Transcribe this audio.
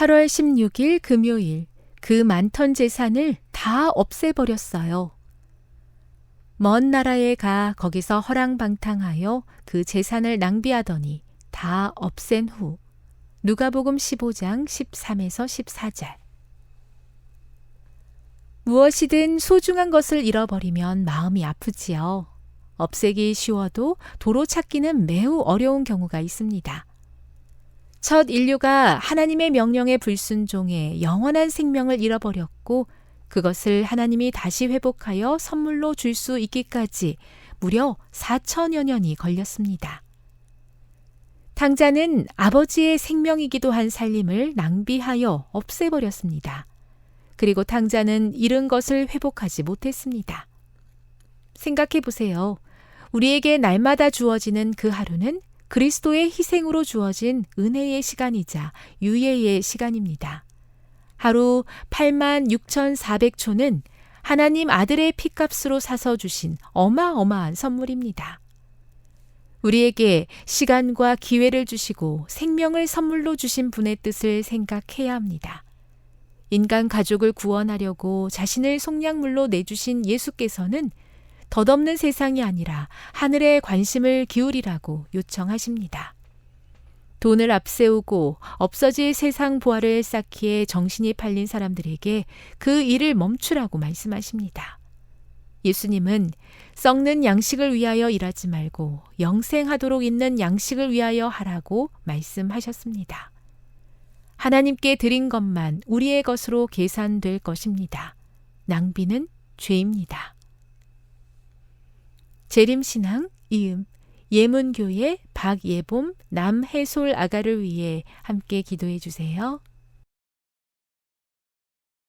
8월 16일 금요일 그 많던 재산을 다 없애버렸어요. 먼 나라에 가 거기서 허랑방탕하여 그 재산을 낭비하더니 다 없앤 후 누가복음 15장 13에서 14절 무엇이든 소중한 것을 잃어버리면 마음이 아프지요. 없애기 쉬워도 도로 찾기는 매우 어려운 경우가 있습니다. 첫 인류가 하나님의 명령에 불순종해 영원한 생명을 잃어버렸고 그것을 하나님이 다시 회복하여 선물로 줄 수 있기까지 무려 4천여 년이 걸렸습니다. 탕자는 아버지의 생명이기도 한 살림을 낭비하여 없애버렸습니다. 그리고 탕자는 잃은 것을 회복하지 못했습니다. 생각해 보세요. 우리에게 날마다 주어지는 그 하루는 그리스도의 희생으로 주어진 은혜의 시간이자 유예의 시간입니다. 하루 8만 6,400초는 하나님 아들의 피값으로 사서 주신 어마어마한 선물입니다. 우리에게 시간과 기회를 주시고 생명을 선물로 주신 분의 뜻을 생각해야 합니다. 인간 가족을 구원하려고 자신을 속량물로 내주신 예수께서는 덧없는 세상이 아니라 하늘에 관심을 기울이라고 요청하십니다. 돈을 앞세우고 없어질 세상 부활을 쌓기에 정신이 팔린 사람들에게 그 일을 멈추라고 말씀하십니다. 예수님은 썩는 양식을 위하여 일하지 말고 영생하도록 있는 양식을 위하여 하라고 말씀하셨습니다. 하나님께 드린 것만 우리의 것으로 계산될 것입니다. 낭비는 죄입니다. 재림신앙 이음 예문교회 박예봄 남해솔 아가를 위해 함께 기도해 주세요.